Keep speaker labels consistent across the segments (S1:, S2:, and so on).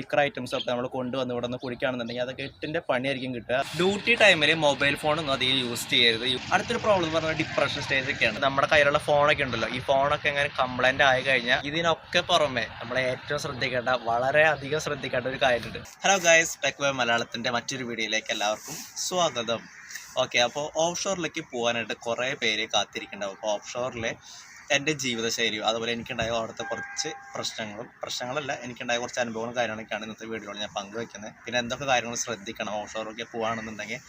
S1: Liquor items ഒക്കെ നമ്മൾ കൊണ്ടുവന്ന് ഇവിടെ നിന്ന് കുടിക്കുകയാണെന്നുണ്ടെങ്കിൽ അതൊക്കെ എട്ടിന്റെ പണിയായിരിക്കും കിട്ടുക. ഡ്യൂട്ടി ടൈമിൽ മൊബൈൽ ഫോണൊന്നും അധികം യൂസ് ചെയ്യരുത്. അടുത്തൊരു പ്രോബ്ലം എന്ന് പറഞ്ഞാൽ ഡിപ്രഷൻ സ്റ്റേജ് ഒക്കെയാണ്. നമ്മുടെ കയ്യിലുള്ള ഫോണൊക്കെ ഉണ്ടല്ലോ. ഈ ഫോണൊക്കെ എങ്ങനെ കംപ്ലൈന്റ് ആയി കഴിഞ്ഞാൽ ഇതിനൊക്കെ പുറമെ നമ്മൾ ഏറ്റവും ശ്രദ്ധിക്കേണ്ട വളരെ അധികം ശ്രദ്ധിക്കേണ്ട ഒരു കാര്യമുണ്ട്. ഹലോ ഗൈസ് ടെക് വേ മലയാളത്തിന്റെ മറ്റൊരു വീഡിയോയിലേക്ക് എല്ലാവർക്കും സ്വാഗതം. ഓക്കെ അപ്പോൾ ഓഫ് ഷോറിലേക്ക് പോകാനായിട്ട് കുറേ പേര് കാത്തിരിക്കുന്നുണ്ടാവും അപ്പോൾ ഓഫ് ഷോറിലെ എന്റെ ജീവിതശൈലിയും അതുപോലെ എനിക്കുണ്ടായ അവിടുത്തെ കുറച്ച് പ്രശ്നങ്ങളും പ്രശ്നങ്ങളല്ല എനിക്കുണ്ടായ കുറച്ച് അനുഭവങ്ങളും കാര്യങ്ങളൊക്കെയാണ് ഇന്നത്തെ വീഡിയോയിൽ ഞാൻ പങ്കുവെക്കുന്നത്. പിന്നെ എന്തൊക്കെ കാര്യങ്ങൾ ശ്രദ്ധിക്കണം ഓഫ് ഷോറൊക്കെ പോകുകയാണെന്നുണ്ടെങ്കിൽ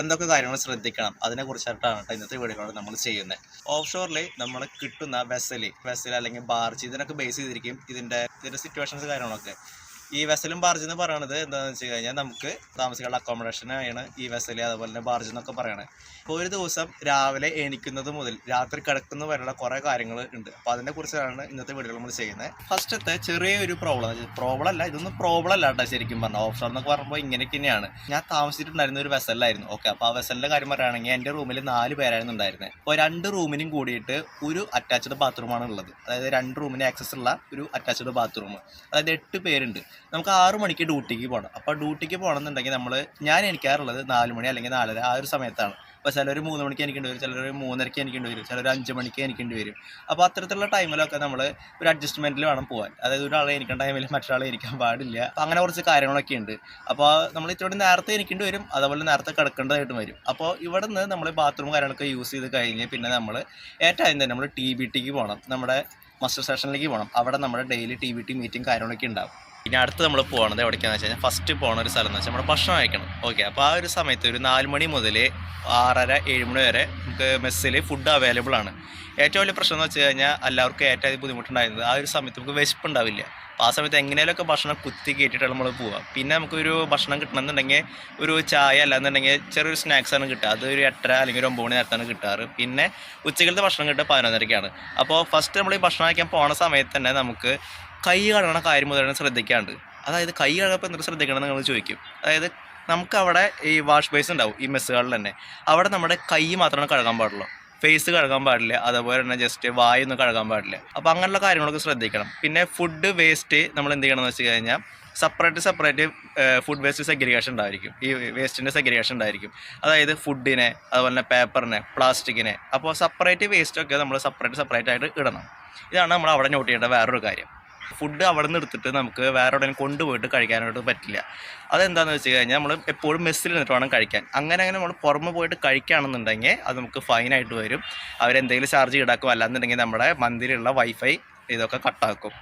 S1: എന്തൊക്കെ കാര്യങ്ങൾ ശ്രദ്ധിക്കണം അതിനെക്കുറിച്ചായിട്ടാണ് ഇന്നത്തെ വീഡിയോയിൽ നമ്മൾ ചെയ്യുന്നത്. ഓഫ് ഷോറിൽ നമ്മൾ കിട്ടുന്ന വെസൽ വെസൽ അല്ലെങ്കിൽ ബാർജ് ഇതിനൊക്കെ ബേസ് ചെയ്തിരിക്കും ഇതിന്റെ ഇതിന്റെ സിറ്റുവേഷൻസ് കാര്യങ്ങളൊക്കെ. ഈ വെസലും ബാർജ് എന്ന് പറയുന്നത് എന്താണെന്ന് വെച്ച് കഴിഞ്ഞാൽ നമുക്ക് താമസിക്കാനുള്ള അക്കോമഡേഷനാണ് ഈ വെസൽ അതുപോലെ തന്നെ ബാർജ് എന്നൊക്കെ പറയണത്. അപ്പോൾ ഒരു ദിവസം രാവിലെ എണീക്കുന്നത് മുതൽ രാത്രി കിടക്കുന്ന വരെയുള്ള കുറേ കാര്യങ്ങൾ ഉണ്ട്. അപ്പോൾ അതിനെ കുറിച്ചാണ് ഇന്നത്തെ വീഡിയോ നമ്മൾ ചെയ്യുന്നത്. ഫസ്റ്റത്തെ ചെറിയൊരു പ്രോബ്ലം പ്രോബ്ലം അല്ല ഇതൊന്നും പ്രോബ്ലം അല്ല കേട്ടോ ശരിക്കും പറഞ്ഞാൽ ഓപ്ഷൻ എന്നൊക്കെ പറയുമ്പോൾ ഇങ്ങനെയൊക്കെ തന്നെയാണ്. ഞാൻ താമസിച്ചിട്ടുണ്ടായിരുന്ന ഒരു വെസലിലായിരുന്നു ഓക്കെ അപ്പോൾ ആ വെസലിന്റെ കാര്യം പറയുകയാണെങ്കിൽ എന്റെ റൂമിൽ നാല് പേരായിരുന്നു ഉണ്ടായിരുന്നത് അപ്പോൾ രണ്ട് റൂമിനും കൂടിയിട്ട് ഒരു അറ്റാച്ച്ഡ് ബാത്റൂമാണ് ഉള്ളത്. അതായത് രണ്ട് റൂമിന് ആക്സസ് ഉള്ള ഒരു അറ്റാച്ച്ഡ് ബാത്റൂം അതായത് എട്ട് പേരുണ്ട്. നമുക്ക് ആറു മണിക്ക് ഡ്യൂട്ടിക്ക് പോകണം അപ്പോൾ ഡ്യൂട്ടിക്ക് പോകണമെന്നുണ്ടെങ്കിൽ നമ്മൾ ഞാൻ എനിക്കാറുള്ളത് നാല് മണി അല്ലെങ്കിൽ നാലര ആ ഒരു സമയത്താണ്. അപ്പോൾ ചിലർ മൂന്ന് മണിക്ക് എനിക്കേണ്ടി വരും ചിലർ മൂന്നരയ്ക്ക് എനിക്കേണ്ടി വരും ചിലർ അഞ്ച് മണിക്ക് എനിക്കേണ്ടി വരും. അപ്പോൾ അത്തരത്തിലുള്ള ടൈമിലൊക്കെ നമ്മൾ ഒരു അഡ്ജസ്റ്റ്മെന്റിൽ വേണം പോകാൻ അതായത് ഒരാളെ എനിക്കുന്ന ടൈമിൽ മറ്റൊരാളെ ഇരിക്കാൻ പാടില്ല. അങ്ങനെ കുറച്ച് കാര്യങ്ങളൊക്കെ ഉണ്ട് അപ്പോൾ നമ്മൾ ഇത്തിരി നേരത്തെ എനിക്കേണ്ടി വരും അതുപോലെ നേരത്തെ കിടക്കേണ്ടതായിട്ട് വരും. അപ്പോൾ ഇവിടെ നിന്ന് നമ്മൾ ബാത്റൂം കാര്യങ്ങളൊക്കെ യൂസ് ചെയ്ത് കഴിഞ്ഞ് പിന്നെ നമ്മൾ ഏറ്റവും തന്നെ നമ്മൾ ടി ബി ടിക്ക് പോകണം നമ്മുടെ മസ്റ്റർ സെഷനിലേക്ക് പോകണം അവിടെ നമ്മുടെ daily T B T meeting കാര്യങ്ങളൊക്കെ ഉണ്ടാവും ഇനി അടുത്ത് നമ്മൾ പോകണത് എവിടേക്കാന്ന് വെച്ച് കഴിഞ്ഞാൽ ഫസ്റ്റ് പോകുന്ന ഒരു സ്ഥലം എന്ന് വെച്ചാൽ നമ്മൾ ഭക്ഷണം കഴിക്കണം. ഓക്കെ അപ്പോൾ ആ ഒരു സമയത്ത് ഒരു നാല് മണി മുതൽ ആറര ഏഴ് മണി വരെ നമുക്ക് മെസ്സിൽ ഫുഡ് അവൈലബിൾ ആണ്. ഏറ്റവും വലിയ പ്രശ്നം എന്ന് വെച്ച് കഴിഞ്ഞാൽ എല്ലാവർക്കും ഏറ്റവും അധികം ആ ഒരു സമയത്ത് നമുക്ക് വിശപ്പുണ്ടാവില്ല അപ്പോൾ ആ സമയത്ത് എങ്ങനെയൊക്കെ ഭക്ഷണം കുത്തി കയറ്റിയിട്ടാണ് നമ്മൾ പോവുക പിന്നെ നമുക്കൊരു ഭക്ഷണം കിട്ടണമെന്നുണ്ടെങ്കിൽ ഒരു ചായ അല്ലാന്നുണ്ടെങ്കിൽ ചെറിയൊരു സ്നാക്സാണ് കിട്ടുക. അത് ഒരു എട്ടര അല്ലെങ്കിൽ ഒരു ഒമ്പത് മണി നേരത്താണ് കിട്ടാറ്. പിന്നെ ഉച്ചക്കലത്തെ ഭക്ഷണം കിട്ടുക പതിനൊന്നരയ്ക്കാണ് അപ്പോൾ ഫസ്റ്റ് നമ്മൾ ഈ ഭക്ഷണം കഴിക്കാൻ പോണ സമയത്ത് തന്നെ നമുക്ക് കൈ കഴുകണ കാര്യം മുതലാണ് ശ്രദ്ധിക്കാണ്ട്. അതായത് കൈ കഴുകപ്പോൾ എന്തൊക്കെ ശ്രദ്ധിക്കണമെന്ന് നിങ്ങൾ ചോദിക്കും. അതായത് നമുക്ക് അവിടെ ഈ വാഷ് ബേസ് ഉണ്ടാവും ഈ മെസ്സുകളിൽ തന്നെ. അവിടെ നമ്മുടെ കൈ മാത്രമാണ് കഴുകാൻ പാടുള്ളൂ. ഫേസ് കഴുകാൻ പാടില്ല അതുപോലെ തന്നെ ജസ്റ്റ് വായൊന്നും കഴുകാൻ പാടില്ല. അപ്പോൾ അങ്ങനെയുള്ള കാര്യങ്ങളൊക്കെ ശ്രദ്ധിക്കണം. പിന്നെ ഫുഡ് വേസ്റ്റ് നമ്മൾ എന്ത് ചെയ്യണമെന്ന് വെച്ച് കഴിഞ്ഞാൽ separate separate food waste segregation ഉണ്ടായിരിക്കും. ഈ വേസ്റ്റിന്റെ സെഗ്രിഗേഷൻ ഉണ്ടായിരിക്കും. അതായത് ഫുഡിനെ അതുപോലെ തന്നെ പേപ്പറിനെ പ്ലാസ്റ്റിക്കിനെ അപ്പോൾ സെപ്പറേറ്റ് വേസ്റ്റൊക്കെ നമ്മൾ സെപ്പറേറ്റ് സെപ്പറേറ്റ് ആയിട്ട് ഇടണം. ഇതാണ് നമ്മൾ അവിടെ നോട്ട് ചെയ്യേണ്ട വേറൊരു കാര്യം. ഫുഡ് അവിടെ നിന്ന് എടുത്തിട്ട് നമുക്ക് വേറെ എവിടെയും കൊണ്ടുപോയിട്ട് കഴിക്കാനായിട്ട് പറ്റില്ല. അതെന്താണെന്ന് വെച്ച് കഴിഞ്ഞാൽ നമ്മൾ എപ്പോഴും മെസ്സിൽ നിന്നിട്ട് വേണം കഴിക്കാൻ. അങ്ങനെ അങ്ങനെ നമ്മൾ പുറമെ പോയിട്ട് കഴിക്കുകയാണെന്നുണ്ടെങ്കിൽ അത് നമുക്ക് ഫൈനായിട്ട് വരും. അവരെന്തെങ്കിലും ചാർജ് ഈടാക്കും. അല്ലാന്നുണ്ടെങ്കിൽ നമ്മുടെ മന്തിലുള്ള വൈഫൈ ഇതൊക്കെ കട്ടാക്കും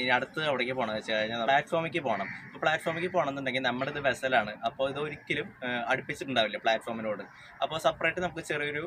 S1: ഇനി അടുത്ത് അവിടേക്ക് പോകണം വെച്ച് കഴിഞ്ഞാൽ പ്ലാറ്റ്ഫോമിലേക്ക് പോകണം. അപ്പോൾ പ്ലാറ്റ്ഫോമിലേക്ക് പോകണമെന്നുണ്ടെങ്കിൽ നമ്മുടെ ഇത് വെസലാണ് അപ്പോൾ ഇത് ഒരിക്കലും അടുപ്പിച്ചിട്ടുണ്ടാവില്ല പ്ലാറ്റ്ഫോമിനോട് അപ്പോൾ സെപ്പറേറ്റ് നമുക്ക് ചെറിയൊരു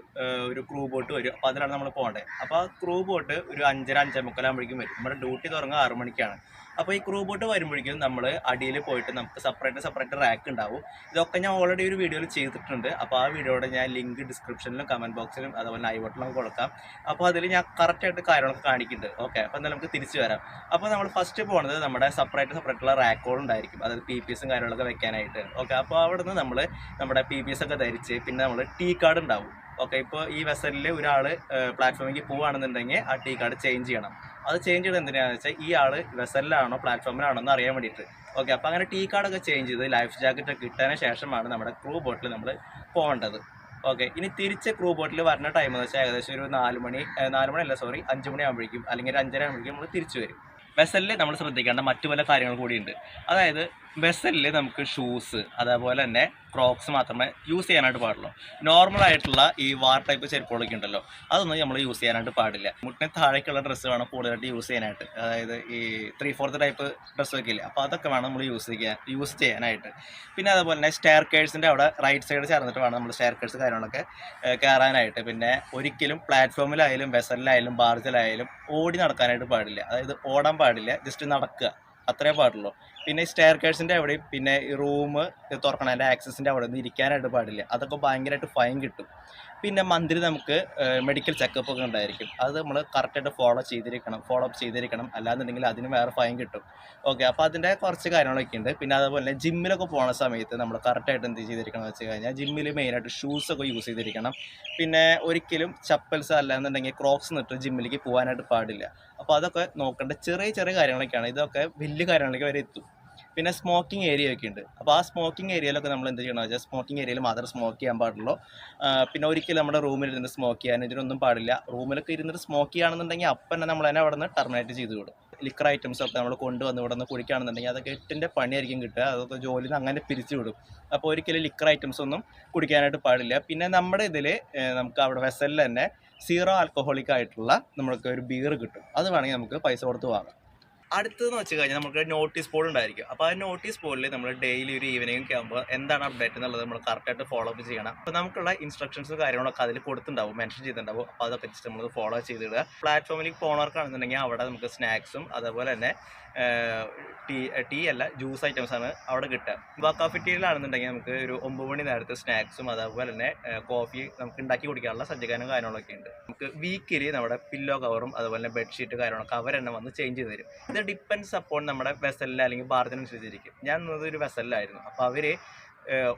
S1: ഒരു ക്രൂ ബോട്ട് വരും. അപ്പോൾ അതിലാണ് നമ്മൾ പോകേണ്ടത് അപ്പോൾ ആ ക്രൂ ബോട്ട് ഒരു അഞ്ചര അഞ്ചര മുക്കാലാകുമ്പോഴേക്കും വരും. നമ്മുടെ ഡ്യൂട്ടി തുടങ്ങുക ആറു മണിക്കാണ്. അപ്പോൾ ഈ ക്രൂ ബോട്ട് വരുമ്പോഴേക്കും നമ്മൾ അടിയിൽ പോയിട്ട് നമുക്ക് സെപ്പറേറ്റ് സെപ്പറേറ്റ് റാക്ക് ഉണ്ടാവും. ഇതൊക്കെ ഞാൻ ഓൾറെഡി ഒരു വീഡിയോയിൽ ചെയ്തിട്ടുണ്ട്. അപ്പോൾ ആ വീഡിയോയുടെ ഞാൻ ലിങ്ക് ഡിസ്ക്രിപ്ഷനിലും കമന്റ് ബോക്സിലും അതുപോലെ ഐ ബട്ടണിലും കൊടുക്കാം. അപ്പോൾ അതിൽ ഞാൻ കറക്റ്റായിട്ട് കാര്യങ്ങളൊക്കെ കാണിക്കുന്നുണ്ട്. ഓക്കെ അപ്പോൾ എന്നാൽ നമുക്ക് തിരിച്ചു വരാം. അപ്പോൾ നമ്മൾ ഫസ്റ്റ് പോകുന്നത് നമ്മുടെ സെപ്പറേറ്റ് സെപ്പറേറ്റ് ഉള്ള റാക്കുകൾ ഉണ്ടായിരിക്കും. അതായത് പി പി എസും കാര്യങ്ങളൊക്കെ വെക്കാനായിട്ട്. ഓക്കെ അപ്പോൾ അവിടെ നിന്ന് നമ്മൾ നമ്മുടെ പി പി എസ് ഒക്കെ ധരിച്ച് പിന്നെ നമ്മൾ ടീ കാർഡ് ഉണ്ടാവും. ഓക്കെ ഇപ്പോൾ ഈ വെസലിൽ ഒരാൾ പ്ലാറ്റ്ഫോമിലേക്ക് പോവുകയാണെന്നുണ്ടെങ്കിൽ ആ ടീ കാർഡ് ചേഞ്ച് ചെയ്യണം. അത് ചേഞ്ച് ചെയ്യണം എന്തിനാണെന്ന് വെച്ചാൽ ഈ ആൾ വെസലിലാണോ പ്ലാറ്റ്ഫോമിലാണോ എന്ന് അറിയാൻ വേണ്ടിയിട്ട്. ഓക്കെ അപ്പോൾ അങ്ങനെ ടീ കാർഡൊക്കെ ചേഞ്ച് ചെയ്ത് ലൈഫ് ജാക്കറ്റ് ഇട്ടതിന് ശേഷമാണ് നമ്മുടെ ക്രൂ ബോട്ടിൽ നമ്മൾ പോകേണ്ടത് ഓക്കെ ഇനി തിരിച്ച് ക്രൂ ബോട്ടിൽ വരുന്ന ടൈം എന്ന് വെച്ചാൽ ഏകദേശം ഒരു നാല് മണി നാല് മണിയല്ല സോറി അഞ്ച് മണി ആകുമ്പോഴേക്കും അല്ലെങ്കിൽ ഒരു അഞ്ചര ആകുമ്പോഴേക്കും നമ്മൾ തിരിച്ചു വരും. വെസലിൽ നമ്മൾ ശ്രദ്ധിക്കേണ്ട മറ്റു പല കാര്യങ്ങൾ കൂടിയുണ്ട്. അതായത് വെസലിൽ നമുക്ക് ഷൂസ് അതേപോലെ തന്നെ ക്രോക്സ് മാത്രമേ യൂസ് ചെയ്യാനായിട്ട് പാടുള്ളൂ. നോർമൽ ആയിട്ടുള്ള ഈ വാർ ടൈപ്പ് ചെരുപ്പുകളൊക്കെ ഉണ്ടല്ലോ അതൊന്നും നമ്മൾ യൂസ് ചെയ്യാനായിട്ട് പാടില്ല. മുട്ടിന് താഴേക്കുള്ള ഡ്രസ്സ് വേണം കൂടുതലായിട്ട് യൂസ് ചെയ്യാനായിട്ട്. അതായത് ഈ ത്രീ ഫോർത്ത് ടൈപ്പ് ഡ്രസ്സൊക്കെ ഇല്ലേ അപ്പോൾ അതൊക്കെ വേണം നമ്മൾ യൂസ് ചെയ്യാൻ യൂസ് ചെയ്യാനായിട്ട്. പിന്നെ അതുപോലെ തന്നെ സ്റ്റെയർ കേഴ്സിന്റെ അവിടെ റൈറ്റ് സൈഡ് ചേർന്നിട്ട് വേണം നമ്മൾ സ്റ്റെയർ കേഴ്സ് കാര്യങ്ങളൊക്കെ കയറാനായിട്ട് പിന്നെ ഒരിക്കലും പ്ലാറ്റ്ഫോമിലായാലും വെസലിലായാലും ബാർജിലായാലും ഓടി നടക്കാനായിട്ട് പാടില്ല. അതായത് ഓടാൻ പാടില്ല ജസ്റ്റ് നടക്കുക. അത്രേ പാടുള്ളൂ. പിന്നെ ഈ സ്റ്റെയർ കേഴ്സിന്റെ അവിടെയും പിന്നെ ഈ റൂം തുറക്കണതിന്റെ ആക്സസിന്റെ അവിടെ നിന്ന് ഇരിക്കാനായിട്ട് പാടില്ല. അതൊക്കെ ഭയങ്കരമായിട്ട് ഫൈൻ കിട്ടും. പിന്നെ മന്ത്ലി നമുക്ക് മെഡിക്കൽ ചെക്കപ്പ് ഒക്കെ ഉണ്ടായിരിക്കും. അത് നമ്മൾ കറക്റ്റായിട്ട് ഫോളോ ചെയ്തിരിക്കണം ഫോളോ അപ്പ് ചെയ്തിരിക്കണം. അല്ലാന്നുണ്ടെങ്കിൽ അതിന് വേറെ ഫൈൻ കിട്ടും. ഓക്കെ അപ്പോൾ അതിന്റെ കുറച്ച് കാര്യങ്ങളൊക്കെ ഉണ്ട്. പിന്നെ അതുപോലെ തന്നെ ജിമ്മിലൊക്കെ പോകുന്ന സമയത്ത് നമ്മൾ കറക്റ്റായിട്ട് എന്ത് ചെയ്തിരിക്കണം വെച്ച് കഴിഞ്ഞാൽ ജിമ്മിൽ മെയിനായിട്ട് ഷൂസൊക്കെ യൂസ് ചെയ്തിരിക്കണം. പിന്നെ ഒരിക്കലും ചപ്പൽസ് അല്ലാന്നുണ്ടെങ്കിൽ ക്രോക്സ് നിട്ട് ജിമ്മിലേക്ക് പോകാനായിട്ട് പാടില്ല. അപ്പോൾ അതൊക്കെ നോക്കേണ്ട. ചെറിയ ചെറിയ കാര്യങ്ങളൊക്കെയാണ്. ഇതൊക്കെ വലിയ കാര്യങ്ങളിലേക്ക് വരെ എത്തും. പിന്നെ സ്മോക്കിംഗ് ഏരിയ ഒക്കെ ഉണ്ട്. അപ്പോൾ ആ സ്മോക്കിംഗ് ഏരിയയിലൊക്കെ നമ്മൾ എന്ത് ചെയ്യണമെന്ന് വെച്ചാൽ സ്മോക്കിംഗ് ഏരിയയിൽ മാത്രം സ്മോക്ക് ചെയ്യാൻ പാടുള്ളൂ. പിന്നെ ഒരിക്കലും നമ്മുടെ റൂമിൽ ഇരുന്ന് സ്മോക്ക് ചെയ്യാൻ ഇതിനൊന്നും പാടില്ല. റൂമിലൊക്കെ ഇരുന്നിട്ട് സ്മോക്ക് ചെയ്യുകയാണെന്നുണ്ടെങ്കിൽ അപ്പം നമ്മൾ തന്നെ അവിടെ നിന്ന് ടെർമിനേറ്റ് ചെയ്ത് വിടും. ലിക്കർ ഐറ്റംസ് ഒക്കെ നമ്മൾ കൊണ്ടുവന്ന് ഇവിടെ നിന്ന് കുടിക്കുകയാണെന്നുണ്ടെങ്കിൽ അതൊക്കെ എട്ടിന്റെ പണിയായിരിക്കും കിട്ടുക. അതൊക്കെ ജോലിയിൽ നിന്ന് അങ്ങനെ പിരിച്ചു വിടും. അപ്പോൾ ഒരിക്കലും ലിക്കർ ഐറ്റംസ് ഒന്നും കുടിക്കാനായിട്ട് പാടില്ല. പിന്നെ നമ്മുടെ ഇതിൽ നമുക്ക് അവിടെ വെസലിൽ തന്നെ സീറോ ആൽക്കഹോളിക് ആയിട്ടുള്ള നമ്മൾക്ക് ഒരു ബിയർ കിട്ടും. അത് വേണമെങ്കിൽ നമുക്ക് പൈസ കൊടുത്ത് വാങ്ങാം. അടുത്തതെന്ന് വെച്ച് കഴിഞ്ഞാൽ നമുക്ക് നോട്ടീസ് ബോർഡ് ഉണ്ടായിരിക്കും. അപ്പോൾ ആ നോട്ടീസ് ബോർഡിൽ നമ്മൾ ഡെയിലി ഒരു ഈവനിങ് ഒക്കെ ആകുമ്പോൾ എന്താണ് അപ്ഡേറ്റ് എന്നുള്ളത് നമ്മൾ കറക്റ്റായിട്ട് ഫോളോ അപ്പ് ചെയ്യണം. അപ്പോൾ നമുക്കുള്ള ഇൻസ്ട്രക്ഷൻസ് കാര്യങ്ങളൊക്കെ അതിൽ കൊടുത്തിട്ടുണ്ടാവും മെൻഷൻ ചെയ്തിട്ടുണ്ടാവും. അപ്പോൾ അതൊക്കെ ജസ്റ്റ് നമ്മൾ ഫോളോ ചെയ്തിടുക. പ്ലാറ്റ്ഫോമിലേക്ക് പോകുന്നവർക്കാണെന്നുണ്ടെങ്കിൽ അവിടെ നമുക്ക് സ്നാക്സും അതുപോലെ തന്നെ ടീ ടീ അല്ല ജ്യൂസ് ഐറ്റംസ് ആണ് അവിടെ കിട്ടുക. ഇപ്പോൾ കഫറ്റീരിയലാണെന്നുണ്ടെങ്കിൽ നമുക്ക് ഒരു ഒമ്പത് മണി നേരത്തെ സ്നാക്സും അതേപോലെ തന്നെ കോഫി നമുക്ക് ഉണ്ടാക്കി കുടിക്കാനുള്ള സജ്ജീകരണം കാര്യങ്ങളൊക്കെ ഉണ്ട്. നമുക്ക് വീക്കിലി നമ്മുടെ പില്ലോ കവറും അതുപോലെ തന്നെ ബെഡ്ഷീറ്റ് കാര്യങ്ങളൊക്കെ അവർ തന്നെ വന്ന് ചേഞ്ച് ചെയ്ത് തരും. ഇത് ഡിപ്പെൻസ് അപ്പോൾ നമ്മുടെ വെസലിൽ അല്ലെങ്കിൽ ബാർജിനനുസരിച്ചിരിക്കും ഞാൻ ഒരു വെസലിലായിരുന്നു അപ്പോൾ അവർ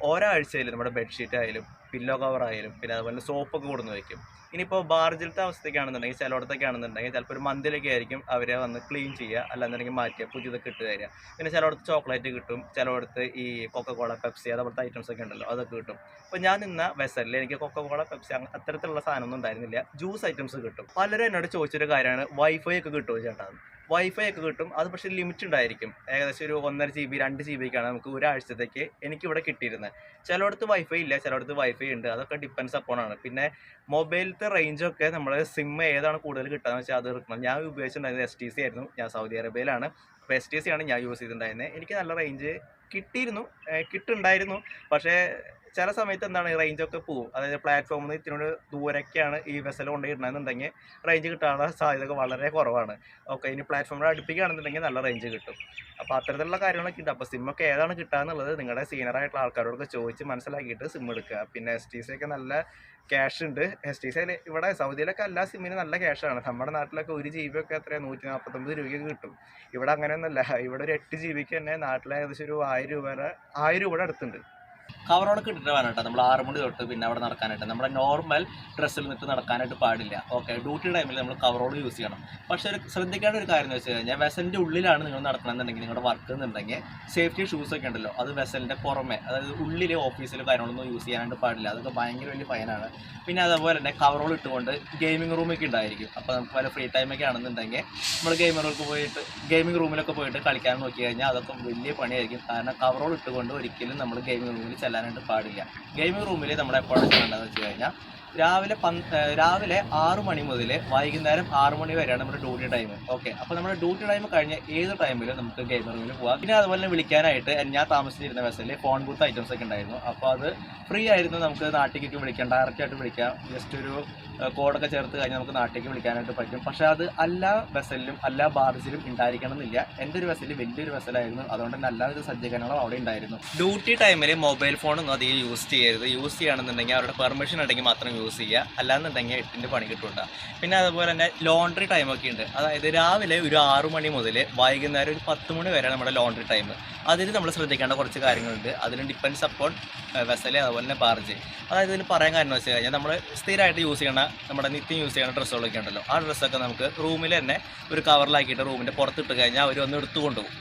S1: ഓരോ ആഴ്ചയിൽ നമ്മുടെ ബെഡ്ഷീറ്റ് ആയാലും പില്ലോ കവർ ആയാലും പിന്നെ അതുപോലെ സോപ്പൊക്കെ കൊടുന്ന് വയ്ക്കും ഇനിയിപ്പോൾ ബാർജിലത്തെ അവസ്ഥയ്ക്കാണെന്നുണ്ടെങ്കിൽ ചിലയിടത്തൊക്കെ ആണെന്നുണ്ടെങ്കിൽ ചിലപ്പോൾ ഒരു മന്തിലൊക്കെ ആയിരിക്കും അവരെ വന്ന് ക്ലീൻ ചെയ്യുക. അല്ലാന്നുണ്ടെങ്കിൽ മാറ്റുക പുതിയതൊക്കെ ഇട്ട് തരിക. പിന്നെ ചിലയിടത്ത് ചോക്ലേറ്റ് കിട്ടും ചിലയിടത്ത് ഈ കൊക്കക്കോള പെപ്സി അതുപോലത്തെ ഐറ്റംസ് ഒക്കെ ഉണ്ടല്ലോ അതൊക്കെ കിട്ടും. അപ്പോൾ ഞാൻ നിന്ന വെസലിൽ എനിക്ക് കൊക്കക്കോള പെപ്സി അത്തരത്തിലുള്ള സാധനമൊന്നും ഉണ്ടായിരുന്നില്ല. ജ്യൂസ് ഐറ്റംസ് കിട്ടും. പലരും എന്നോട് ചോദിച്ചൊരു കാര്യമാണ് വൈഫൈ ഒക്കെ കിട്ടുമോ ചേട്ടാ? വൈഫൈ ഒക്കെ കിട്ടും. അത് പക്ഷേ ലിമിറ്റ് ഉണ്ടായിരിക്കും. ഏകദേശം ഒരു ഒന്നര ജി ബി രണ്ട് ജി ബിക്കാണ് നമുക്ക് ഒരാഴ്ചത്തേക്ക് എനിക്കിവിടെ കിട്ടിയിരുന്നത്. ചിലയിടത്ത് വൈഫൈ ഇല്ല ചിലയിടത്ത് വൈഫൈ ഉണ്ട്. അതൊക്കെ ഡിപ്പെൻസ് അപ്പോൺ ആണ്. പിന്നെ മൊബൈലത്തെ റേഞ്ചൊക്കെ നമ്മൾ സിം ഏതാണ് കൂടുതൽ കിട്ടുകയെന്ന് വെച്ചാൽ അത് എടുക്കണം ഞാൻ ഉപയോഗിച്ചിട്ടുണ്ടായിരുന്നത് എസ് ടി സി ആയിരുന്നു. ഞാൻ സൗദി അറേബ്യയിലാണ് അപ്പോൾ എസ് ടി സി ആണ് ഞാൻ യൂസ് ചെയ്തിട്ടുണ്ടായിരുന്നത്. എനിക്ക് നല്ല റേഞ്ച് കിട്ടിയിരുന്നു. കിട്ടുണ്ടായിരുന്നു. പക്ഷേ ചില സമയത്ത് എന്താണ് റേഞ്ച് ഒക്കെ പോവും. അതായത് പ്ലാറ്റ്ഫോമിൽ നിന്ന് ഇത്തിരി ദൂരൊക്കെയാണ് ഈ വെസൽ കൊണ്ടുപോയിരുന്നതെന്നുണ്ടെങ്കിൽ റേഞ്ച് കിട്ടാനുള്ള സാധ്യത വളരെ കുറവാണ്. ഓക്കെ ഇനി പ്ലാറ്റ്ഫോമിൽ അടുപ്പിക്കുകയാണെന്നുണ്ടെങ്കിൽ നല്ല റേഞ്ച് കിട്ടും. അപ്പോൾ അത്തരത്തിലുള്ള കാര്യങ്ങളൊക്കെ ഉണ്ട്. അപ്പോൾ സിമ്മൊക്കെ ഏതാണ് കിട്ടുക എന്നുള്ളത് നിങ്ങളുടെ സീനിയറായിട്ടുള്ള ആൾക്കാരോടൊക്കെ ചോദിച്ച് മനസ്സിലാക്കിയിട്ട് സിം എടുക്കുക. പിന്നെ എസ് ടി സി ഒക്കെ നല്ല ക്യാഷ് ഉണ്ട്. എസ് ടി സി ഇവിടെ സൗദിയിലൊക്കെ എല്ലാ സിമ്മിനും നല്ല ക്യാഷാണ് നമ്മുടെ നാട്ടിലൊക്കെ ഒരു ജി ബി ഒക്കെ എത്രയാണ് നൂറ്റി നാൽപ്പത്തൊമ്പത് രൂപയ്ക്ക് കിട്ടും. ഇവിടെ അങ്ങനെയൊന്നുമല്ല. ഇവിടെ ഒരു എട്ട് ജി ബിക്ക് തന്നെ നാട്ടിൽ ഏകദേശം ഒരു ആയിരം രൂപ ആയിരം രൂപയുടെ അടുത്തുണ്ട്. കവറോടൊക്കെ ഇട്ടിട്ട് വേണം കേട്ടോ. നമ്മൾ ആറ് മണി തൊട്ട് പിന്നെ അവിടെ നടക്കാനായിട്ട്. നമ്മുടെ നോർമൽ ഡ്രസ്സിൽ നിന്ന് നടക്കാനായിട്ട് പാടില്ല. ഓക്കെ ഡ്യൂട്ടി ടൈമിൽ നമ്മൾ കവറോട് യൂസ് ചെയ്യണം. പക്ഷേ ഒരു ശ്രദ്ധിക്കേണ്ട ഒരു കാര്യം എന്ന് വെച്ച് കഴിഞ്ഞാൽ വെസലിന്റെ ഉള്ളിലാണ് നിങ്ങൾ നടക്കണമെന്നുണ്ടെങ്കിൽ നിങ്ങളുടെ വർക്ക് എന്നുണ്ടെങ്കിൽ സേഫ്റ്റി ഷൂസ് ഒക്കെ ഉണ്ടല്ലോ. അത് വെസലിന്റെ പുറമെ അതായത് ഉള്ളിൽ ഓഫീസിൽ കാര്യങ്ങളൊന്നും യൂസ് ചെയ്യാനായിട്ട് പാടില്ല. അതൊക്കെ ഭയങ്കര വലിയ ഫൈനാണ് പിന്നെ അതേപോലെ തന്നെ കവറോൾ ഇട്ടുകൊണ്ട് ഗെയിമിംഗ് റൂമൊക്കെ ഉണ്ടായിരിക്കും. അപ്പോൾ നമുക്ക് വല്ല ഫ്രീ ടൈമൊക്കെ ആണെന്നുണ്ടെങ്കിൽ നമ്മൾ ഗെയിമറുകൾക്ക് പോയിട്ട് ഗെയിമിംഗ് റൂമിലൊക്കെ പോയിട്ട് കളിക്കാൻ നോക്കി കഴിഞ്ഞാൽ അതൊക്കെ വലിയ പണിയായിരിക്കും. കാരണം കവറോൾ ഇട്ടുകൊണ്ട് ഒരിക്കലും നമ്മൾ ഗെയിമിംഗ് റൂമിൽ ചെല്ലാനായിട്ട് പാടില്ല. ഗെയിമിംഗ് റൂമിൽ നമ്മളെപ്പോഴും ചെയ്യേണ്ടതെന്ന് വെച്ച് കഴിഞ്ഞാൽ രാവിലെ രാവിലെ ആറു മണി മുതൽ വൈകുന്നേരം ആറു മണി വരെയാണ് നമ്മുടെ ഡ്യൂട്ടി ടൈം. ഓക്കെ. അപ്പോൾ നമ്മുടെ ഡ്യൂട്ടി ടൈം കഴിഞ്ഞ ഏത് ടൈമിലും നമുക്ക് ഗെയിം റൂമിൽ പോകാം പിന്നെ അതുപോലെ തന്നെ വിളിക്കാനായിട്ട് ഞാൻ താമസിച്ചിരുന്ന ബസ്സിൽ ഫോൺ ബൂത്ത് ഐറ്റംസ് ഒക്കെ ഉണ്ടായിരുന്നു. അപ്പോൾ അത് ഫ്രീ ആയിരുന്നു. നമുക്ക് നാട്ടിലേക്ക് വിളിക്കാം. ഡയറക്റ്റ് ആയിട്ട് വിളിക്കാം. ജസ്റ്റ് ഒരു കോഡൊക്കെ ചേർത്ത് കഴിഞ്ഞാൽ നമുക്ക് നാട്ടിലേക്ക് വിളിക്കാനായിട്ട് പറ്റും. പക്ഷേ അത് എല്ലാ വെസലിലും എല്ലാ ബാർജിലും ഉണ്ടായിരിക്കണം എന്നില്ല എന്റെ ഒരു വെസലിൽ വലിയൊരു വെസലായിരുന്നു അതുകൊണ്ട് തന്നെ എല്ലാവിധ സജ്ജീകരണങ്ങളും അവിടെ ഉണ്ടായിരുന്നു. ഡ്യൂട്ടി ടൈമിൽ മൊബൈൽ ഫോണൊന്നും അധികം യൂസ് ചെയ്യരുത്. യൂസ് ചെയ്യണമെന്നുണ്ടെങ്കിൽ അവരുടെ പെർമിഷൻ ഉണ്ടെങ്കിൽ മാത്രം യൂസ് ചെയ്യുക. അല്ലാന്നുണ്ടെങ്കിൽ എട്ടിന്റെ പണി കിട്ടൂട്ട. പിന്നെ അതുപോലെ തന്നെ ലോണ്ടറി ടൈമൊക്കെ ഉണ്ട്. അതായത് രാവിലെ ഒരു ആറു മണി മുതൽ വൈകുന്നേരം ഒരു പത്ത് മണി വരെയാണ് നമ്മുടെ ലോണ്ടറി ടൈം അതിൽ നമ്മൾ ശ്രദ്ധിക്കേണ്ട കുറച്ച് കാര്യങ്ങളുണ്ട്. അതിന് ഡിപ്പെൻസ് അപ്പോൺ വെസൽ അതുപോലെ തന്നെ ബാർജ് അതായത് ഇതിന് പറയാൻ കാരണം വെച്ച് കഴിഞ്ഞാൽ നമ്മൾ സ്ഥിരമായിട്ട് യൂസ് ചെയ്യണ നമ്മുടെ നിത്യം യൂസ് ചെയ്യുന്ന ഡ്രസ്സുകളൊക്കെ ഉണ്ടല്ലോ. ആ ഡ്രസ്സൊക്കെ നമുക്ക് റൂമിൽ തന്നെ ഒരു കവറിലാക്കിയിട്ട് റൂമിന്റെ പുറത്തിട്ട് കഴിഞ്ഞാൽ അവർ ഒന്ന് എടുത്തു കൊണ്ടുപോകും.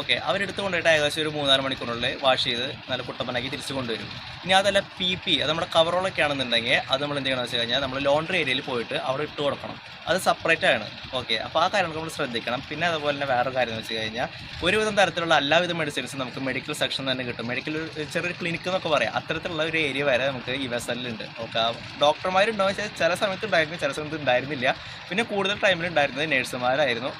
S1: ഓക്കെ അവരെടുത്ത് കൊണ്ടുപോയിട്ട് ഏകദേശം ഒരു മൂന്നാൽ മണിക്കൂറിനുള്ളിൽ വാഷ് ചെയ്ത് നല്ല കുട്ടപ്പനാക്കി തിരിച്ചു കൊണ്ടുവരും. ഇനി അതല്ല പി പി അത് നമ്മുടെ കവറോളൊക്കെ ആണെന്നുണ്ടെങ്കിൽ അത് നമ്മൾ എന്ത് ചെയ്യണമെന്ന് വെച്ച് കഴിഞ്ഞാൽ നമ്മൾ ലോണ്ടറി ഏരിയയിൽ പോയിട്ട് അവിടെ ഇട്ട് കൊടുക്കണം. അത് സെപ്പറേറ്റ് ആണ്. ഓക്കെ അപ്പോൾ ആ കാര്യങ്ങൾ നമ്മൾ ശ്രദ്ധിക്കണം. പിന്നെ അതുപോലെ തന്നെ വേറെ കാര്യം എന്ന് വെച്ച് കഴിഞ്ഞാൽ ഒരുവിധം തരത്തിലുള്ള എല്ലാവിധ മെഡിസിൻസും നമുക്ക് മെഡിക്കൽ സെക്ഷൻ തന്നെ കിട്ടും. മെഡിക്കൽ ചെറിയൊരു ക്ലിനിക്ക് എന്നൊക്കെ പറയാം. അത്തരത്തിലുള്ള ഒരു ഏരിയ വരെ നമുക്ക് ഈ വെസലിലുണ്ട് ഓക്കെ ഡോക്ടർമാരുണ്ടോ എന്ന് വെച്ചാൽ ചില സമയത്ത് ഉണ്ടായിരുന്നു ചില സമയത്ത് ഉണ്ടായിരുന്നില്ല. പിന്നെ കൂടുതൽ ടൈമിൽ ഉണ്ടായിരുന്നത് നഴ്സുമാരായിരുന്നു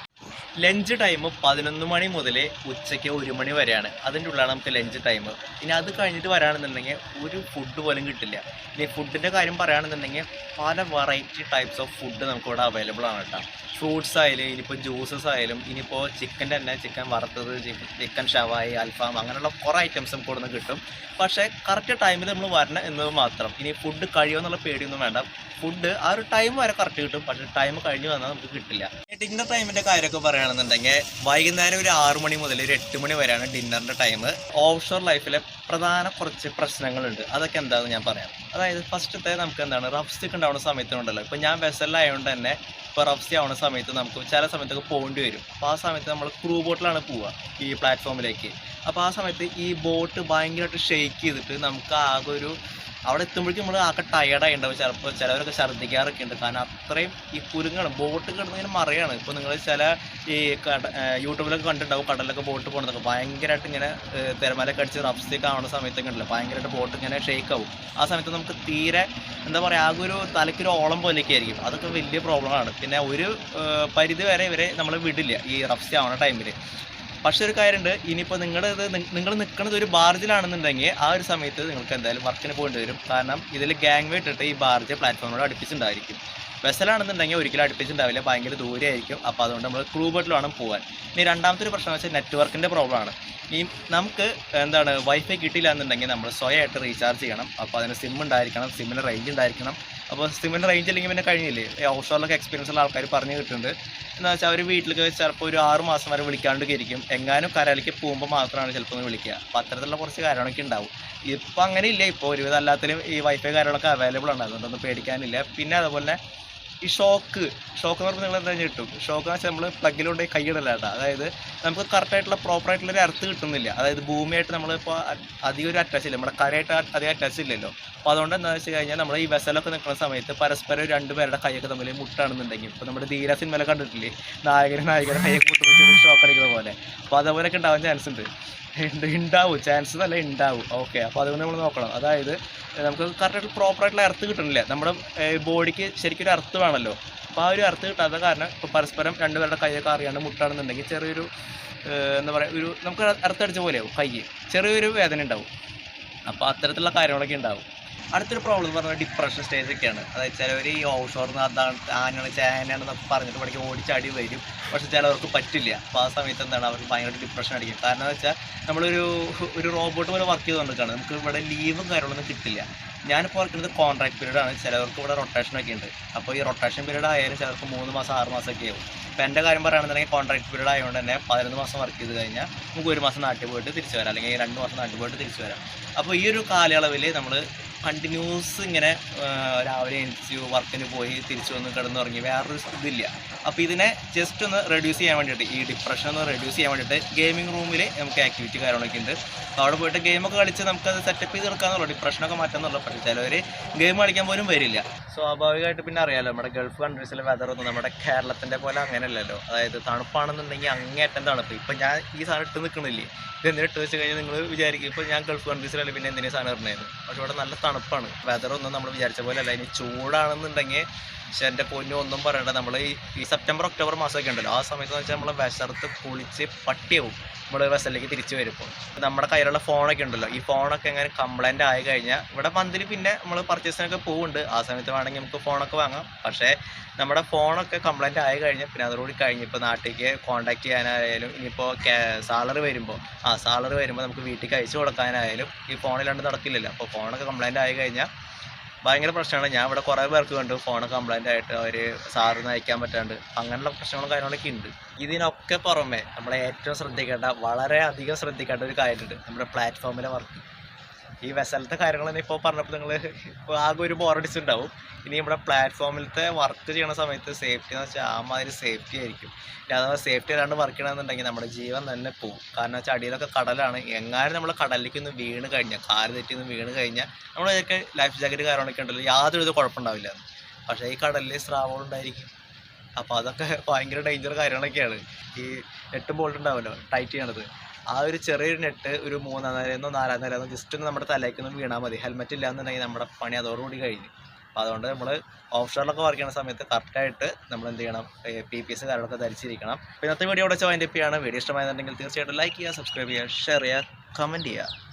S1: ലഞ്ച് ടൈം പതിനൊന്ന് മണി മുതൽ ഉച്ചയ്ക്ക് ഒരു മണി വരെയാണ്. അതിന്റെ ഉള്ളിലാണ് നമുക്ക് ലഞ്ച് ടൈം ഇനി അത് കഴിഞ്ഞിട്ട് വരാണെന്നുണ്ടെങ്കിൽ ഒരു ഫുഡ് പോലും കിട്ടില്ല. ഇനി ഫുഡിന്റെ കാര്യം പറയുകയാണെന്നുണ്ടെങ്കിൽ പല വെറൈറ്റി ടൈപ്സ് ഓഫ് ഫുഡ് നമുക്കിവിടെ അവൈലബിൾ ആണ് കേട്ടോ. ഫ്രൂട്ട്സ് ആയാലും ഇനിയിപ്പോൾ ജ്യൂസസ് ആയാലും ഇനിയിപ്പോൾ ചിക്കൻ തന്നെ ചിക്കൻ വറുത്തത് ചിക്കൻ ഷവായി അൽഫാം അങ്ങനെയുള്ള കുറേ ഐറ്റംസ് നമുക്ക് ഇവിടുന്ന് കിട്ടും. പക്ഷേ കറക്റ്റ് ടൈമിൽ നമ്മൾ വരണം എന്നത് മാത്രം. ഇനി ഫുഡ് കഴിയുമെന്നുള്ള പേടിയൊന്നും വേണ്ട. ഫുഡ് ആ ഒരു ടൈം വരെ കറക്റ്റ് കിട്ടും. പക്ഷേ ടൈം കഴിഞ്ഞ് വന്നാൽ നമുക്ക് കിട്ടില്ല. ഡിന്നർ ടൈമിന്റെ കാര്യമൊക്കെ പറയുകയാണെങ്കിൽ പറയുകയാണെന്നുണ്ടെങ്കിൽ വൈകുന്നേരം ഒരു ആറു മണി മുതൽ ഒരു എട്ട് മണി വരെയാണ് ഡിന്നറിന്റെ ടൈം. ഓഫ് ഷോർ ലൈഫിലെ പ്രധാന കുറച്ച് പ്രശ്നങ്ങളുണ്ട്. അതൊക്കെ എന്താണെന്ന് ഞാൻ പറയാം. അതായത് ഫസ്റ്റത്തെ നമുക്ക് എന്താണ്? റഫ്സിക്ക് ഉണ്ടാവുന്ന സമയത്തുണ്ടല്ലോ ഇപ്പോൾ ഞാൻ വെസലായതുകൊണ്ട് തന്നെ ഇപ്പോൾ റഫ്സി ആവുന്ന സമയത്ത് നമുക്ക് ചില സമയത്തൊക്കെ പോകേണ്ടി വരും. അപ്പോൾ ആ സമയത്ത് നമ്മൾ ക്രൂ ബോട്ടിലാണ് പോവുക ഈ പ്ലാറ്റ്ഫോമിലേക്ക്. അപ്പോൾ ആ സമയത്ത് ഈ ബോട്ട് ഭയങ്കരമായിട്ട് ഷെയ്ക്ക് ചെയ്തിട്ട് നമുക്ക് ആകെ ഒരു അവിടെ എത്തുമ്പോഴേക്കും നമ്മൾ ആകെ ടയർഡായി ഉണ്ടാവും ചിലപ്പോൾ ചിലവരൊക്കെ ഛർദ്ദിക്കാറൊക്കെ ഉണ്ട് കാരണം അത്രയും ഈ കുരുങ്ങാണ്. ബോട്ട് കിടന്നതിന് മറിയാണ്. ഇപ്പോൾ നിങ്ങൾ ചില ഈ കട യൂട്യൂബിലൊക്കെ കണ്ടിട്ടുണ്ടാവും കടലിലൊക്കെ ബോട്ട് പോകുന്നതൊക്കെ ഭയങ്കരമായിട്ട് ഇങ്ങനെ തിരമല കടിച്ച് റഫ്സിയൊക്കെ ആവുന്ന സമയത്തൊക്കെ ഉണ്ടല്ലോ ഭയങ്കരമായിട്ട് ബോട്ട് ഇങ്ങനെ ഷേക്ക് ആവും. ആ സമയത്ത് നമുക്ക് തീരെ എന്താ പറയുക ആകെ ഒരു തലയ്ക്കൊരു ഓളം പോലെയൊക്കെ ആയിരിക്കും. അതൊക്കെ വലിയ പ്രോബ്ലമാണ് പിന്നെ ഒരു പരിധി വരെ ഇവരെ നമ്മൾ വിടില്ല ഈ റഫ്സി ആവുന്ന ടൈമിൽ പക്ഷെ ഒരു കാര്യമുണ്ട് ഇനിയിപ്പോൾ നിങ്ങളുടെ ഇത് നിങ്ങൾ നിൽക്കുന്നത് ഒരു ബാർജിലാണെന്നുണ്ടെങ്കിൽ ആ ഒരു സമയത്ത് നിങ്ങൾക്ക് എന്തായാലും വർക്കിന് പോകേണ്ടി വരും. കാരണം ഇതിൽ ഗാങ് വേ ഇട്ടിട്ട് ഈ ബാർജ് പ്ലാറ്റ്ഫോമിനോട് അടുപ്പിച്ചിട്ടുണ്ടായിരിക്കും. വെസലാണെന്നുണ്ടെങ്കിൽ ഒരിക്കലും അടുപ്പിച്ചിട്ടുണ്ടാവില്ല ഭയങ്കര ദൂരെയായിരിക്കും. അപ്പോൾ അതുകൊണ്ട് നമ്മൾ ക്രൂ ബോട്ടിൽ വേണം പോകാൻ ഇനി രണ്ടാമത്തെ ഒരു പ്രശ്നം വെച്ചാൽ നെറ്റ്വർക്കിന്റെ പ്രോബ്ലമാണ് ഈ നമുക്ക് എന്താണ് വൈഫൈ കിട്ടിയില്ല എന്നുണ്ടെങ്കിൽ നമ്മൾ സ്വയമായിട്ട് റീചാർജ് ചെയ്യണം. അപ്പോൾ അതിന് സിം ഉണ്ടായിരിക്കണം സിമ്മിന് റേഞ്ച് ഉണ്ടായിരിക്കണം. അപ്പോൾ സിമ്മിന് റേഞ്ച് അല്ലെങ്കിൽ പിന്നെ കഴിഞ്ഞില്ലേ? ഓഫ് ഷോറിലൊക്കെ എക്സ്പീരിയൻസ് ഉള്ള ആൾക്കാർ പറഞ്ഞു കിട്ടുന്നുണ്ട് എന്ന് വെച്ചാൽ അവർ വീട്ടിലേക്ക് ചിലപ്പോൾ ഒരു ആറ് മാസം വരെ വിളിക്കാണ്ട് ഇരിക്കും എങ്ങാനും കരയിലേക്ക് പോകുമ്പോൾ മാത്രമാണ് ചിലപ്പോൾ ഒന്ന് വിളിക്കുക. അപ്പോൾ അത്തരത്തിലുള്ള കുറച്ച് കാര്യങ്ങളൊക്കെ ഉണ്ടാവും. ഇപ്പോൾ അങ്ങനെ ഇല്ല. ഇപ്പോൾ ഒരുവിധം അല്ലാത്തതിലും ഈ വൈഫൈ കാര്യങ്ങളൊക്കെ അവൈലബിൾ ആണ്. അതുകൊണ്ടൊന്നും പേടിക്കാനില്ല. പിന്നെ അതുപോലെ ഈ ഷോക്ക് ഷോക്ക് എന്ന് പറയുമ്പോൾ നിങ്ങൾ എന്താ കിട്ടും? ഷോക്ക് എന്ന് വെച്ചാൽ നമ്മൾ പ്ലഗിലുകൊണ്ട് കൈയിടലാട്ട കേട്ടോ. അതായത് നമുക്ക് കറക്റ്റായിട്ടുള്ള പ്രോപ്പറായിട്ടുള്ള ഒരു എർത്ത് കിട്ടുന്നില്ല. അതായത് ഭൂമിയായിട്ട് നമ്മളിപ്പോൾ അധികം ഒരു അറ്റാച്ച് ഇല്ല. നമ്മുടെ കരയായിട്ട് അധികം അറ്റാച്ച് ഇല്ലല്ലോ. അപ്പോൾ അതുകൊണ്ട് എന്താ വെച്ച് കഴിഞ്ഞാൽ നമ്മൾ ഈ വെസലൊക്കെ നിൽക്കുന്ന സമയത്ത് പരസ്പരം രണ്ടുപേരുടെ കൈയൊക്കെ തമ്മിൽ മുട്ടാണെന്നുണ്ടെങ്കിൽ ഇപ്പോൾ നമ്മുടെ ധീര സിനിമയിലെ കണ്ടിട്ടില്ലേ? നായകനും നായികനും കൈയൊക്കെ മുട്ടുപിടിച്ച് ഷോക്ക് അടിക്കുന്ന പോലെ. അപ്പോൾ അതേപോലെയൊക്കെ ഉണ്ടാവാൻ ചാൻസ് ഉണ്ട്. ഉണ്ട് ഉണ്ടാവും ചാൻസ് നല്ല ഉണ്ടാവും ഓക്കെ അപ്പോൾ അതുകൊണ്ട് നമ്മൾ നോക്കണം. അതായത് നമുക്ക് കറക്റ്റായിട്ട് പ്രോപ്പറായിട്ടുള്ള എർത്ത് കിട്ടണില്ല. നമ്മുടെ ബോഡിക്ക് ശരിക്കും ഒരു എർത്ത് വേണമല്ലോ അപ്പോൾ ആ ഒരു അർത്ഥം കിട്ടാത്ത കാരണം ഇപ്പോൾ പരസ്പരം രണ്ടുപേരുടെ കൈയൊക്കെ അറിയാണ്ട് മുട്ടാണെന്നുണ്ടെങ്കിൽ ചെറിയൊരു എന്താ പറയുക ഒരു നമുക്ക് അർത്ഥം അടിച്ച പോലെയാവും കൈ ചെറിയൊരു വേദന ഉണ്ടാവും. അപ്പോൾ അത്തരത്തിലുള്ള കാര്യങ്ങളൊക്കെ ഉണ്ടാവും. അടുത്തൊരു പ്രോബ്ലം എന്ന് പറഞ്ഞാൽ ഡിപ്രഷൻ സ്റ്റേജ് ഒക്കെയാണ്. അതായത് ചിലവർ ഈ ഓഫ് ഷോർന്ന് അതാണ് ആനാണ് ചേനയാണെന്നൊക്കെ പറഞ്ഞിട്ട് പഠിക്കും ഓടിച്ചാടി വരും. പക്ഷെ ചിലവർക്ക് പറ്റില്ല. അപ്പോൾ ആ സമയത്ത് എന്താണ് അവർക്ക് ഭയങ്കര ഡിപ്രഷൻ അടിക്കും. കാരണം എന്ന് വെച്ചാൽ നമ്മളൊരു ഒരു റോബോട്ട് പോലെ വർക്ക് ചെയ്തുകൊണ്ടിരിക്കുകയാണ് നമുക്ക് ഇവിടെ ലീവും കാര്യങ്ങളൊന്നും കിട്ടില്ല. ഞാനിപ്പോൾ വർക്കുന്നത് കോൺട്രാക്ട് പീരീഡ് ആണ്. ചിലവർക്ക് ഇവിടെ റൊട്ടേഷൻ ഒക്കെ ഉണ്ട്. അപ്പോൾ ഈ റൊട്ടേഷൻ പീരീഡ് ആയാലും ചിലർക്ക് മൂന്ന് മാസം ആറ് മാസം ഒക്കെ ആവും. ഇപ്പോൾ എന്റെ കാര്യം പറയുകയാണെന്നുണ്ടെങ്കിൽ കോൺട്രാക്ട് പീരീഡ് ആയതുകൊണ്ട് തന്നെ പതിനൊന്ന് മാസം വർക്ക് ചെയ്ത് കഴിഞ്ഞാൽ നമുക്ക് ഒരു മാസം നാട്ടിൽ പോയിട്ട് തിരിച്ചു വരാം. അല്ലെങ്കിൽ രണ്ട് മാസം നാട്ടിൽ പോയിട്ട് തിരിച്ചു വരാം. അപ്പോൾ ഈ ഒരു കാലയളവിൽ നമ്മൾ കണ്ടിന്യൂസ് ഇങ്ങനെ രാവിലെ എണീച്ച് വർക്കിന് പോയി തിരിച്ചു വന്ന് കിടന്നുറങ്ങി. വേറൊരു ഇതില്ല അപ്പോൾ ഇതിനെ ജസ്റ്റ് ഒന്ന് റെഡ്യൂസ് ചെയ്യാൻ വേണ്ടിയിട്ട് ഈ ഡിപ്രഷൻ ഒന്ന് റെഡ്യൂസ് ചെയ്യാൻ വേണ്ടിയിട്ട് ഗെയിമിംഗ് റൂമിൽ നമുക്ക് ആക്ടിവിറ്റി കാര്യങ്ങളൊക്കെ ഉണ്ട്. അവിടെ പോയിട്ട് ഗെയിമൊക്കെ കളിച്ച് നമുക്കത് സെറ്റപ്പ് ചെയ്ത് എടുക്കാന്നുള്ളൂ. ഡിപ്രഷനൊക്കെ മാറ്റാന്നുള്ളൂ പക്ഷേ ചിലവർ ഗെയിം കളിക്കാൻ പോലും വരില്ല. സ്വാഭാവികമായിട്ട് പിന്നെ അറിയാലോ നമ്മുടെ ഗൾഫ് കൺട്രീസിലെ വെതർ ഒന്നും നമ്മുടെ കേരളത്തിന്റെ പോലെ അങ്ങനെയല്ലല്ലോ. അതായത് തണുപ്പാണെന്നുണ്ടെങ്കിൽ അങ്ങേറ്റം തണുപ്പ്. ഇപ്പം ഞാൻ ഈ സാധനം ഇട്ട് നിൽക്കണില്ലേ ഇത് എന്തിനാ ഇട്ട് വെച്ച് കഴിഞ്ഞാൽ നിങ്ങൾ വിചാരിക്കും ഇപ്പോൾ ഞാൻ ഗൾഫ് കൺട്രീസിലല്ലേ പിന്നെ എന്തിനാ സാധനം ഇടുന്നത് പക്ഷേ ഇവിടെ നല്ല തണുപ്പാണ്. വെതറൊന്നും നമ്മൾ വിചാരിച്ച പോലെ അല്ല ഇനി ചൂടാണെന്നുണ്ടെങ്കിൽ പക്ഷെ എന്റെ പൊന്നു ഒന്നും പറയണ്ട. നമ്മൾ ഈ സെപ്റ്റംബർ ഒക്ടോബർ മാസമൊക്കെ ഉണ്ടല്ലോ. ആ സമയത്ത് വെച്ചാൽ നമ്മൾ വിശർത്ത് കുളിച്ച് പട്ടിയാവും. നമ്മൾ വെസലിലേക്ക് തിരിച്ചു വരുമ്പോൾ നമ്മുടെ കയ്യിലുള്ള ഫോണൊക്കെ ഉണ്ടല്ലോ. ഈ ഫോണൊക്കെ എങ്ങനെ കംപ്ലൈന്റ് ആയി കഴിഞ്ഞാൽ ഇവിടെ മന്തിൽ പിന്നെ നമ്മൾ പർച്ചേസിനൊക്കെ പോകുന്നുണ്ട് ആ സമയത്ത് വേണമെങ്കിൽ നമുക്ക് ഫോണൊക്കെ വാങ്ങാം. പക്ഷേ നമ്മുടെ ഫോണൊക്കെ കംപ്ലൈന്റ് ആയി കഴിഞ്ഞാൽ പിന്നെ അതോടുകൂടി കഴിഞ്ഞ് ഇപ്പോൾ നാട്ടിലേക്ക് കോൺടാക്ട് ചെയ്യാനായാലും ഇനിയിപ്പോൾ സാലറി വരുമ്പോൾ ആ സാലറി വരുമ്പോൾ നമുക്ക് വീട്ടിൽ അയച്ചു കൊടുക്കാനായാലും ഈ ഫോണിലാണ്ട് നടക്കില്ലല്ലോ. അപ്പോൾ ഫോണൊക്കെ കംപ്ലൈന്റ് ആയി കഴിഞ്ഞാൽ ഭയങ്കര പ്രശ്നമാണ്. ഞാൻ ഇവിടെ കുറേ പേർക്ക് കണ്ടു. ഫോൺ കംപ്ലൈന്റ് ആയിട്ട് അവർ സാറിന് അയക്കാൻ പറ്റാണ്ട്. അങ്ങനെയുള്ള പ്രശ്നങ്ങളും കാര്യങ്ങളൊക്കെ ഉണ്ട്. ഇതിനൊക്കെ പുറമെ നമ്മൾ ഏറ്റവും ശ്രദ്ധിക്കേണ്ട വളരെ അധികം ശ്രദ്ധിക്കേണ്ട ഒരു കാര്യമുണ്ട്. നമ്മുടെ പ്ലാറ്റ്ഫോമിലെ വർക്ക് ഈ വെസലത്തെ കാര്യങ്ങൾ ഇപ്പോൾ പറഞ്ഞപ്പോൾ നിങ്ങൾ ഇപ്പോൾ ആകെ ഒരു ബോറടിച്ചിട്ടുണ്ടാവും ഇനി നമ്മുടെ പ്ലാറ്റ്ഫോമിലത്തെ വർക്ക് ചെയ്യണ സമയത്ത് സേഫ്റ്റി എന്ന് വെച്ചാൽ ആ മാതിരി സേഫ്റ്റി ആയിരിക്കും. ഇനി അഥവാ സേഫ്റ്റി അല്ലാണ്ട് വർക്ക് ചെയ്യണമെന്നുണ്ടെങ്കിൽ നമ്മുടെ ജീവൻ തന്നെ പോകും കാരണം വെച്ചാൽ അടിയിലൊക്കെ കടലാണ്. എങ്ങാനും നമ്മൾ കടലിലേക്ക് ഒന്ന് വീണ് കഴിഞ്ഞാൽ കാൽ തെറ്റി ഒന്ന് വീണ് കഴിഞ്ഞാൽ നമ്മളതൊക്കെ ലൈഫ് ജാക്കറ്റ് കാര്യങ്ങളൊക്കെ ഉണ്ടല്ലോ യാതൊരു ഇത് കുഴപ്പമുണ്ടാവില്ല. പക്ഷേ ഈ കടലിൽ ഉണ്ടായിരിക്കും. അപ്പോൾ അതൊക്കെ ഭയങ്കര ഡേഞ്ചർ കാര്യങ്ങളൊക്കെയാണ്. ഈ എട്ട് ബോൾട്ട് ഉണ്ടാവുമല്ലോ ടൈറ്റ് ചെയ്യണത്. ആ ഒരു ചെറിയൊരു നെട്ട് ഒരു മൂന്നാം നിലയെന്നോ നാലാം നിലയെന്നോ ജസ്റ്റ് ഒന്ന് നമ്മുടെ തലേക്കൊന്നും വീണാൽ മതി. ഹെൽമെറ്റ് ഇല്ലാന്നുണ്ടെങ്കിൽ നമ്മുടെ പണി അതോടുകൂടി കഴിഞ്ഞു. അപ്പോൾ അതുകൊണ്ട് നമ്മൾ ഓഫ് ഷോറിലൊക്കെ വർക്ക് ചെയ്യുന്ന സമയത്ത് കറക്റ്റായിട്ട് നമ്മൾ എന്ത് ചെയ്യണം? പി പി എസ് കാര്യങ്ങളൊക്കെ ധരിച്ചിരിക്കണം. ഇന്നത്തെ വീഡിയോ ഇവിടെ വെച്ച് വൈൻഡപ്പ് ചെയ്യാണ് വീഡിയോ ഇഷ്ടമായെന്നുണ്ടെങ്കിൽ തീർച്ചയായിട്ടും ലൈക്ക് ചെയ്യുക സബ്സ്ക്രൈബ് ചെയ്യുക ഷെയർ ചെയ്യുക കമന്റ് ചെയ്യുക.